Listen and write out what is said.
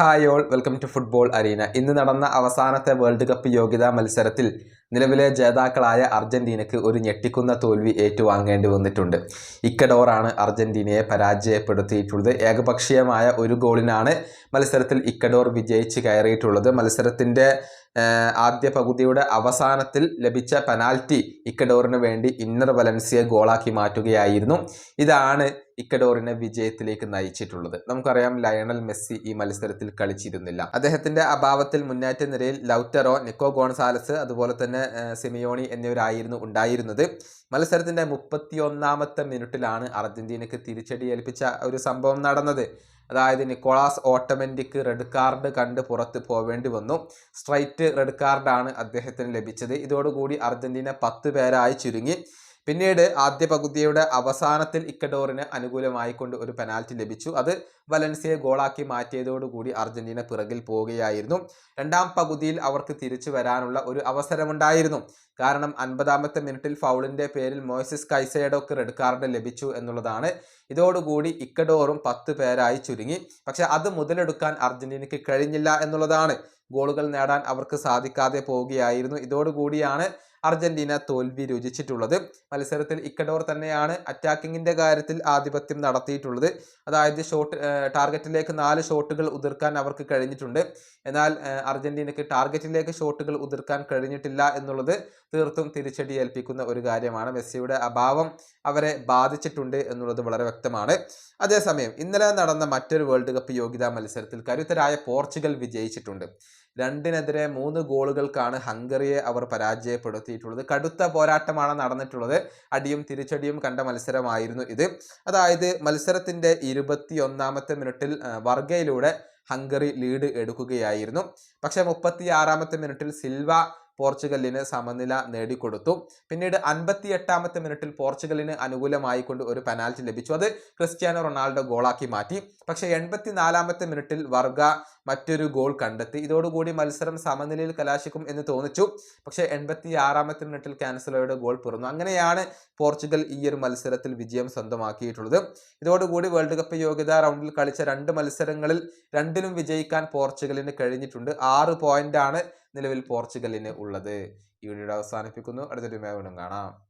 Hi all welcome to football arena. ഇന്ന് നടന്ന അവസാനത്തെ വേൾഡ് കപ്പ് യോഗ്യതാ മത്സരത്തിൽ നിലവിലെ ജേതാക്കളായ അർജന്റീനയ്ക്ക് ഒരു ഞെട്ടിക്കുന്ന തോൽവി ഏറ്റുവാങ്ങേണ്ടി വന്നിട്ടുണ്ട്. ഇക്കഡോറാണ് അർജന്റീനയെ പരാജയപ്പെടുത്തിയിട്ടുള്ളത്. ഏകപക്ഷീയമായ ഒരു ഗോളിനാണ് മത്സരത്തിൽ ഇക്കഡോർ വിജയിച്ച് കയറിയിട്ടുള്ളത്. മത്സരത്തിന്റെ ആദ്യ പകുതിയുടെ അവസാനത്തിൽ ലഭിച്ച പെനാൽറ്റി ഇക്കഡോറിന് വേണ്ടി ഇന്നർ വലൻസിയെ ഗോളാക്കി മാറ്റുകയായിരുന്നു. ഇതാണ് ഇക്കഡോറിനെ വിജയത്തിലേക്ക് നയിച്ചിട്ടുള്ളത്. നമുക്കറിയാം ലയണൽ മെസ്സി ഈ മത്സരത്തിൽ കളിച്ചിരുന്നില്ല. അദ്ദേഹത്തിന്റെ അഭാവത്തിൽ മുന്നേറ്റ നിരയിൽ ലൗറ്ററോ നിക്കോ ഗോൺസാലസ് അതുപോലെ തന്നെ സിമിയോണി എന്നിവരായിരുന്നു ഉണ്ടായിരുന്നത്. മത്സരത്തിന്റെ മുപ്പത്തി ഒന്നാമത്തെ മിനിറ്റിലാണ് അർജന്റീനയ്ക്ക് തിരിച്ചടി ഏൽപ്പിച്ച ഒരു സംഭവം നടന്നത്. അതായത് നിക്കോളാസ് ഓട്ടോമെന്റിക്ക് റെഡ് കാർഡ് കണ്ട് പുറത്ത് പോവേണ്ടി വന്നു. സ്ട്രൈറ്റ് റെഡ് കാർഡാണ് അദ്ദേഹത്തിന് ലഭിച്ചത്. ഇതോടുകൂടി അർജന്റീന പത്ത് പേരായി ചുരുങ്ങി. പിന്നീട് ആദ്യ പകുതിയുടെ അവസാനത്തിൽ ഇക്കഡോറിന് അനുകൂലമായിക്കൊണ്ട് ഒരു പെനാൽറ്റി ലഭിച്ചു. അത് വലൻസിയെ ഗോളാക്കി മാറ്റിയതോടുകൂടി അർജന്റീന പിറകിൽ പോവുകയായിരുന്നു. രണ്ടാം പകുതിയിൽ അവർക്ക് തിരിച്ചു വരാനുള്ള ഒരു അവസരമുണ്ടായിരുന്നു. കാരണം അൻപതാമത്തെ മിനിറ്റിൽ ഫൗളിന്റെ പേരിൽ മോയ്സിസ് കൈസേഡോക്ക് റെഡ് കാർഡ് ലഭിച്ചു എന്നുള്ളതാണ്. ഇതോടുകൂടി ഇക്കഡോറും പത്ത് പേരായി ചുരുങ്ങി. പക്ഷെ അത് മുതലെടുക്കാൻ അർജന്റീനയ്ക്ക് കഴിഞ്ഞില്ല എന്നുള്ളതാണ്. ഗോളുകൾ നേടാൻ അവർക്ക് സാധിക്കാതെ പോവുകയായിരുന്നു. ഇതോടുകൂടിയാണ് അർജന്റീന തോൽവി രുചിച്ചിട്ടുള്ളത്. മത്സരത്തിൽ ഇക്കഡോർ തന്നെയാണ് അറ്റാക്കിങ്ങിന്റെ കാര്യത്തിൽ ആധിപത്യം നടത്തിയിട്ടുള്ളത്. അതായത് ഷോട്ട് ടാർഗറ്റിലേക്ക് നാല് ഷോട്ടുകൾ ഉതിർക്കാൻ അവർക്ക് കഴിഞ്ഞിട്ടുണ്ട്. എന്നാൽ അർജന്റീനയ്ക്ക് ടാർഗറ്റിലേക്ക് ഷോട്ടുകൾ ഉതിർക്കാൻ കഴിഞ്ഞിട്ടില്ല എന്നുള്ളത് തീർത്തും തിരിച്ചടി ഏൽപ്പിക്കുന്ന ഒരു കാര്യമാണ്. മെസ്സിയുടെ അഭാവം അവരെ ബാധിച്ചിട്ടുണ്ട് എന്നുള്ളത് വളരെ വ്യക്തമാണ്. അതേസമയം ഇന്നലെ നടന്ന മറ്റൊരു വേൾഡ് കപ്പ് യോഗ്യതാ മത്സരത്തിൽ കരുത്തരായ പോർച്ചുഗൽ വിജയിച്ചിട്ടുണ്ട്. രണ്ടിനെതിരെ മൂന്ന് ഗോളുകൾക്കാണ് ഹംഗറിയെ അവർ പരാജയപ്പെടുത്തിയിട്ടുള്ളത്. കടുത്ത പോരാട്ടമാണ് നടന്നിട്ടുള്ളത്. അടിയും തിരിച്ചടിയും കണ്ട മത്സരമായിരുന്നു ഇത്. അതായത് മത്സരത്തിന്റെ ഇരുപത്തി ഒന്നാമത്തെ മിനിറ്റിൽ വർഗയിലൂടെ ഹംഗറി ലീഡ് എടുക്കുകയായിരുന്നു. പക്ഷേ മുപ്പത്തി ആറാമത്തെ മിനിറ്റിൽ സിൽവ പോർച്ചുഗലിന് സമനില നേടിക്കൊടുത്തു. പിന്നീട് അൻപത്തി എട്ടാമത്തെ മിനിറ്റിൽ പോർച്ചുഗലിന് അനുകൂലമായി കൊണ്ട് ഒരു പെനാൽറ്റി ലഭിച്ചു. അത് ക്രിസ്ത്യാനോ റൊണാൾഡോ ഗോളാക്കി മാറ്റി. പക്ഷെ എൺപത്തിനാലാമത്തെ മിനിറ്റിൽ വർഗ മറ്റൊരു ഗോൾ കണ്ടെത്തി. ഇതോടുകൂടി മത്സരം സമനിലയിൽ കലാശിക്കും എന്ന് തോന്നിച്ചു. പക്ഷേ എൺപത്തി ആറാമത്തെ മിനിറ്റിൽ കാൻസലോയുടെ ഗോൾ പിറന്നു. അങ്ങനെയാണ് പോർച്ചുഗൽ ഈ ഒരു മത്സരത്തിൽ വിജയം സ്വന്തമാക്കിയിട്ടുള്ളത്. ഇതോടുകൂടി വേൾഡ് കപ്പ് യോഗ്യതാ റൗണ്ടിൽ കളിച്ച രണ്ട് മത്സരങ്ങളിൽ രണ്ടിലും വിജയിക്കാൻ പോർച്ചുഗലിന് കഴിഞ്ഞിട്ടുണ്ട്. ആറ് പോയിന്റാണ് നിലവിൽ പോർച്ചുഗലിന് ഉള്ളത്. ഈ വീഡിയോ അവസാനിപ്പിക്കുന്നു. അടുത്തൊരു വീണ്ടും കാണാം.